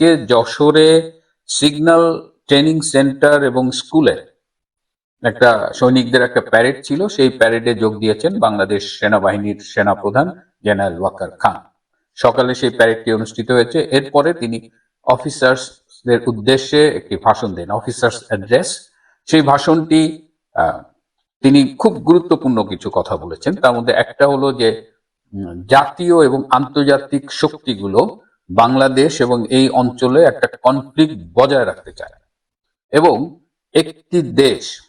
আজকে যশোরে signal training centre এবং স্কুলে একটা সৈনিকদের একটা প্যারেড ছিল। সেই প্যারেডে যোগ দিয়েছেন বাংলাদেশ সেনাবাহিনীর সেনাপ্রধান জেনারেল ওয়াকার খান। সকালে সেই প্যারেডটি অনুষ্ঠিত হয়েছে। এরপরে তিনি অফিসার্সদের উদ্দেশ্যে একটি ভাষণ দেন অফিসার্স অ্যাড্রেস সেই ভাষণটি তিনি খুব গুরুত্বপূর্ণ কিছু কথা বলেছেন। তার মধ্যে একটা হলো যে জাতীয় এবং আন্তর্জাতিক শক্তিগুলো বাংলাদেশ এবং এই অঞ্চলে একটা কনফ্লিক্ট বজায় রাখতে চায়। এবং একটি দেশ,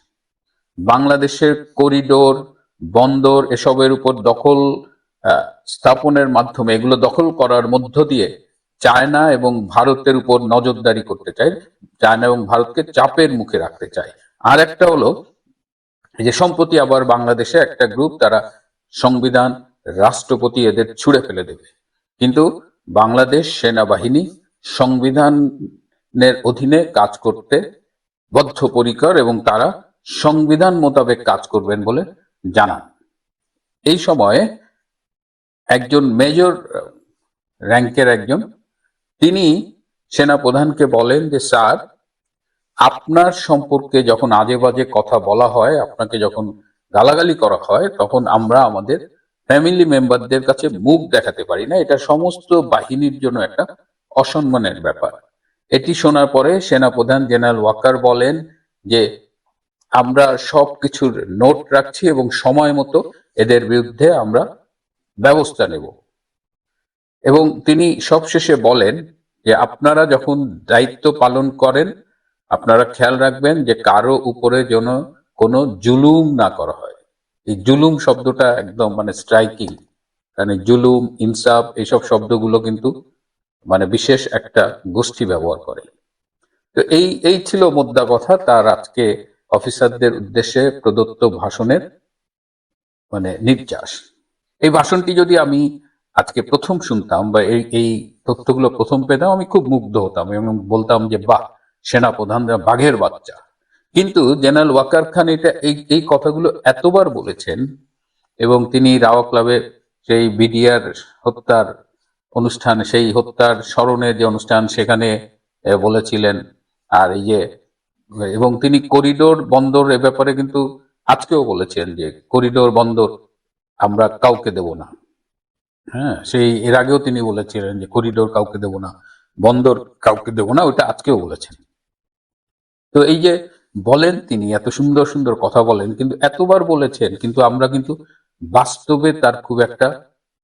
বাংলাদেশের করিডোর বন্দর এসবের উপর দখল স্থাপনের মাধ্যমে এগুলো দখল করার মধ্য দিয়ে চায়না এবং ভারতের উপর নজরদারি করতে চায়, চায়না এবং ভারতকে চাপের মুখে রাখতে চায়। আর একটা হলো যে সম্প্রতি আবার বাংলাদেশে একটা গ্রুপ তারা সংবিধান রাষ্ট্রপতি এদের ছুড়ে ফেলে দেবে। কিন্তু বাংলাদেশ সেনাবাহিনী সংবিধানের অধীনে কাজ করতে বদ্ধপরিকর এবং তারা সংবিধান মোতাবেক কাজ করবেন বলে জানান। এই সময়ে একজন মেজর, র্যাঙ্কের একজন, তিনি সেনাপ্রধানকে বলেন যে, স্যার, আপনার সম্পর্কে যখন আজে বাজে কথা বলা হয়, আপনাকে যখন গালাগালি করা হয়, তখন আমরা আমাদের ফ্যামিলি মেম্বারদের কাছে মুখ দেখাতে পারি না। এটা সমস্ত বাহিনীর জন্য একটা অসম্মানের ব্যাপার। এটি শোনার পরে সেনাপ্রধান জেনারেল ওয়াকার বলেন যে, আমরা সব কিছুর নোট রাখছি এবং সময় মতো এদের বিরুদ্ধে আমরা ব্যবস্থা নেব। এবং তিনি সবশেষে বলেন যে, আপনারা যখন দায়িত্ব পালন করেন, আপনারা খেয়াল রাখবেন যে, কারও উপরে যেন কোনো জুলুম না করা হয়। এই জুলুম শব্দটা একদম মানে স্ট্রাইকিং মানে জুলুম, ইনসাফ এইসব শব্দগুলো কিন্তু মানে বিশেষ একটা গোষ্ঠী ব্যবহার করে। তো এই এই ছিল মোদ্দা কথা, তার আজকে অফিসারদের উদ্দেশ্যে প্রদত্ত ভাষণের মানে নির্যাস। এই ভাষণটি যদি আমি আজকে প্রথম শুনতাম বা এই এই তথ্যগুলো প্রথম পেতাম, আমি খুব মুগ্ধ হতাম এবং বলতাম যে, বাহ সেনা প্রধানরা বাঘের বাচ্চা। কিন্তু জেনারেল ওয়াকার খান এটা এই এই কথাগুলো এতবার বলেছেন এবং তিনি রাওয়া ক্লাবে সেই বিডিআর হত্যার অনুষ্ঠান, সেই হত্যার স্মরণে যে অনুষ্ঠান সেখানে বলেছিলেন। আর এই যে, এবং তিনি করিডোর বন্দর এ ব্যাপারে কিন্তু আজকেও বলেছেন যে করিডোর বন্দর আমরা কাউকে দেব না। হ্যাঁ সেই, এর আগেও তিনি বলেছিলেন যে করিডোর কাউকে দেব না, বন্দর কাউকে দেব না ওটা আজকেও বলেছেন। তো এই যে বলেন, তিনি এত সুন্দর সুন্দর কথা বলেন, কিন্তু এতবার বলেছেন, কিন্তু আমরা কিন্তু বাস্তবে তার খুব একটা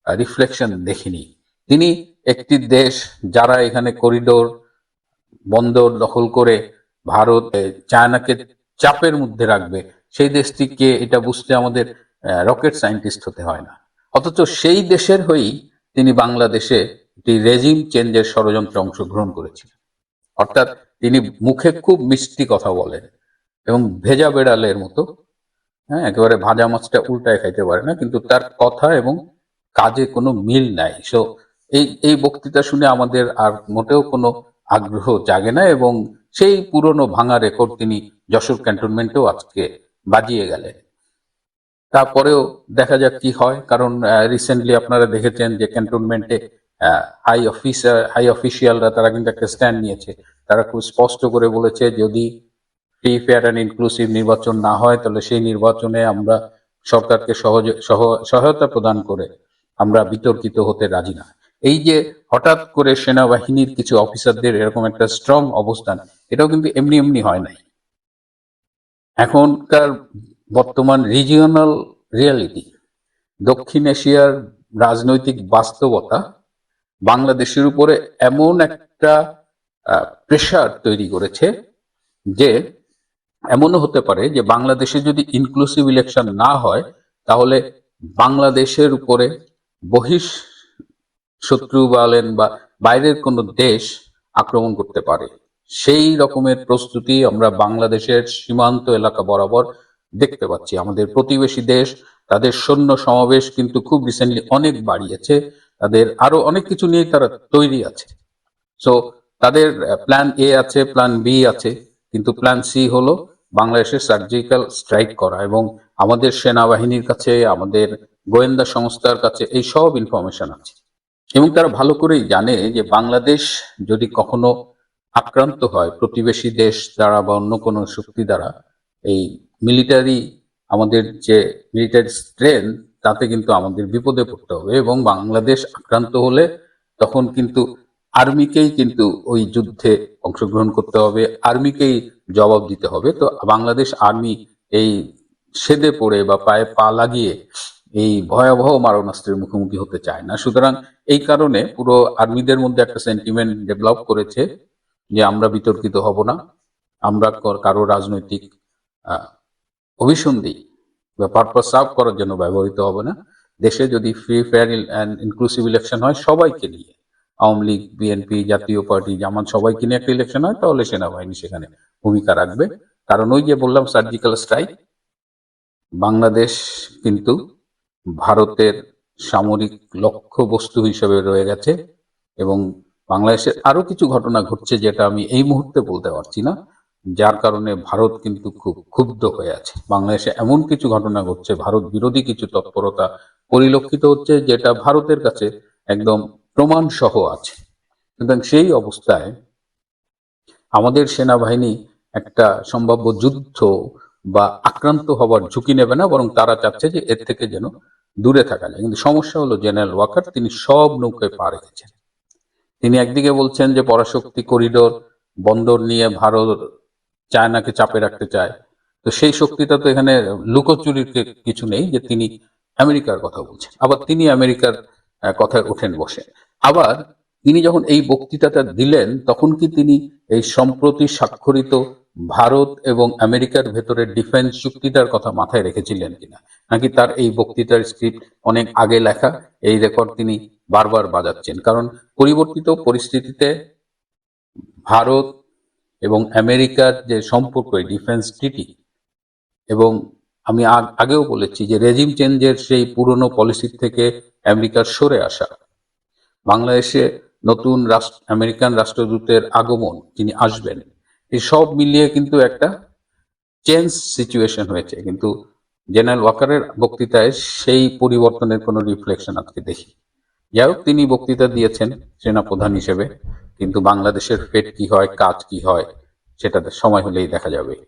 রিফ্লেকশন দেখিনি। তিনি একটি দেশ যারা এখানে করিডোর বন্দর দখল করে ভারত চায়নাকে চাপের মধ্যে রাখবে, সেই দেশটিকে এটা বুঝতে আমাদের রকেট সায়েন্টিস্ট হতে হয় না। অথচ সেই দেশের হয়েই তিনি বাংলাদেশে একটি রেজিম চেঞ্জের ষড়যন্ত্রে অংশগ্রহণ করেছিলেন। অর্থাৎ তিনি মুখে খুব মিষ্টি কথা বলেন। এবং ভেজা বেড়ালের মতো। হ্যাঁ একেবারে ভাজা মাছটা উল্টায় খাইতে পারে না, কিন্তু তার কথা এবং কাজে কোনো মিল নাই। সো এই এই বক্তৃতা শুনে আমাদের আর মোটেও কোনো আগ্রহ জাগে না এবং সেই পুরনো ভাঙা রেকর্ড তিনি যশোর ক্যান্টনমেন্টেও আজকে বাজিয়ে গেলেন। তারপরেও দেখা যাক কি হয়, কারণ রিসেন্টলি আপনারা দেখেছেন যে ক্যান্টনমেন্টে হাই অফিসার হাই অফিসিয়ালরা তারা কিন্তু একটা স্ট্যান্ড নিয়েছে। তারা খুব স্পষ্ট করে বলেছে, যদি ফ্রি ফেয়ার অ্যান্ড ইনক্লুসিভ নির্বাচন না হয়, তাহলে সেই নির্বাচনে আমরা সরকারকে সহজে, সহ- সহায়তা প্রদান করে আমরা বিতর্কিত হতে রাজি না। এই যে হঠাৎ করে সেনাবাহিনীর কিছু অফিসারদের এরকম একটা স্ট্রং অবস্থান, এটাও কিন্তু এমনি এমনি হয় নাই। এখনকার বর্তমান রিজিওনাল রিয়ালিটি দক্ষিণ এশিয়ার রাজনৈতিক বাস্তবতা, বাংলাদেশের উপরে এমন একটা প্রেশার তৈরি করেছে যে এমনও হতে পারে যে বাংলাদেশে যদি ইনক্লুসিভ ইলেকশন না হয়, তাহলে বাংলাদেশের উপরে বহিষ শত্রু বলেন বা বাইরের কোনো দেশ আক্রমণ করতে পারে। সেই রকমের প্রস্তুতি আমরা বাংলাদেশের সীমান্ত এলাকা বরাবর দেখতে পাচ্ছি। আমাদের প্রতিবেশী দেশ, তাদের সৈন্য সমাবেশ কিন্তু খুব রিসেন্টলি অনেক বাড়িয়েছে। তাদের আরও অনেক কিছু নিয়ে তারা তৈরি আছে। সো তাদের প্ল্যান এ আছে প্ল্যান বি আছে। কিন্তু প্ল্যান সি হলো বাংলাদেশের সার্জিক্যাল স্ট্রাইক করা এবং আমাদের সেনাবাহিনীর কাছে, আমাদের গোয়েন্দা সংস্থার কাছে এই সব ইনফরমেশন আছে। এবং তারা ভালো করেই জানে যে বাংলাদেশ যদি কখনো আক্রান্ত হয়, প্রতিবেশী দেশ দ্বারা বা অন্য কোনো শক্তি দ্বারা, এই মিলিটারি আমাদের যে মিলিটারি স্ট্রেংথ তাতে কিন্তু আমাদের বিপদে পড়তে হবে এবং বাংলাদেশ আক্রান্ত হলে তখন কিন্তু আর্মিকেই কিন্তু ওই যুদ্ধে অংশগ্রহণ করতে হবে, আর্মিকেই জবাব দিতে হবে। তো বাংলাদেশ আর্মি এই সেদে পড়ে বা পায়ে পা লাগিয়ে এই ভয়াবহ মারণাস্ত্রের মুখোমুখি হতে চায় না। সুতরাং এই কারণে পুরো আর্মিদের মধ্যে একটা সেন্টিমেন্ট ডেভেলপ করেছে যে আমরা বিতর্কিত হব না, আমরা কর- রাজনৈতিক অভিসন্ধি বা পারপাস সার্ভ করার জন্য ব্যবহৃত হবে না। দেশে যদি free fair and inclusive election হয়, সবাইকে নিয়ে আওয়ামী লীগ, বিএনপি, জাতীয় পার্টি, জামাত সবাইকে নিয়ে একটা ইলেকশন হয়, তাহলে সেনাবাহিনী সেখানে ভূমিকা রাখবে। কারণ ওই যে বললাম সার্জিক্যাল স্ট্রাইক বাংলাদেশ কিন্তু ভারতের সামরিক লক্ষ্য বস্তু হিসেবে রয়ে গেছে এবং বাংলাদেশের আরও কিছু ঘটনা ঘটছে যেটা আমি এই মুহূর্তে বলতে পারছি না, যার কারণে ভারত কিন্তু খুব ক্ষুব্ধ হয়ে আছে। বাংলাদেশে এমন কিছু ঘটনা ঘটছে, ভারত বিরোধী কিছু তৎপরতা পরিলক্ষিত হচ্ছে, যেটা ভারতের কাছে একদম প্রমাণ সহ আছে। সুতরাং সেই অবস্থায় আমাদের সেনাবাহিনী একটা সম্ভাব্য যুদ্ধ বা আক্রান্ত হবার ঝুঁকি নেবে না, বরং তারা চাচ্ছে যে এর থেকে যেন দূরে থাকা যায়। কিন্তু সমস্যা হলো জেনারেল ওয়াকার, তিনি সব নৌকায় পা রেখেছেন। তিনি একদিকে বলছেন যে পরাশক্তি করিডোর বন্দর নিয়ে ভারত চায়নাকে চাপে রাখতে চায়। তো সেই শক্তিটা তো এখানে লুকোচুরির কিছু নেই যে তিনি আমেরিকার কথা বলছেন। আবার তিনি আমেরিকার কথায় ওঠেন বসে। আবার তিনি যখন এই বক্তৃতাটা দিলেন, তখন কি তিনি এই সম্প্রতি স্বাক্ষরিত ভারত এবং আমেরিকার ভেতরে ডিফেন্স চুক্তিটার কথা মাথায় রেখেছিলেন কিনা? নাকি তার এই বক্তৃতার স্ক্রিপ্ট অনেক আগে লেখা, এই রেকর্ড তিনি বারবার বাজাচ্ছেন? কারণ পরিবর্তিত পরিস্থিতিতে ভারত এবং আমেরিকার যে সম্পর্ক ডিফেন্স ট্রিটি, এবং আমি আগেও বলেছি যে রেজিম চেঞ্জের সেই পুরনো পলিসি থেকে আমেরিকার সরে আসা বাংলাদেশে নতুন রাষ্ট্র, আমেরিকান রাষ্ট্রদূতের আগমন যিনি আসবেন। এই সব মিলিয়ে কিন্তু একটা চেঞ্জ সিচুয়েশন হয়েছে। কিন্তু জেনারেল ওয়াকারের বক্তৃতায় সেই পরিবর্তনের কোনো রিফ্লেকশন আজকে দেখি। যাই হোক, তিনি বক্তৃতা দিয়েছেন সেনাপ্রধান হিসেবে। কিন্তু বাংলাদেশের ফেট কি হয়, কাজ কি হয় সেটা সময় হলেই দেখা যাবে।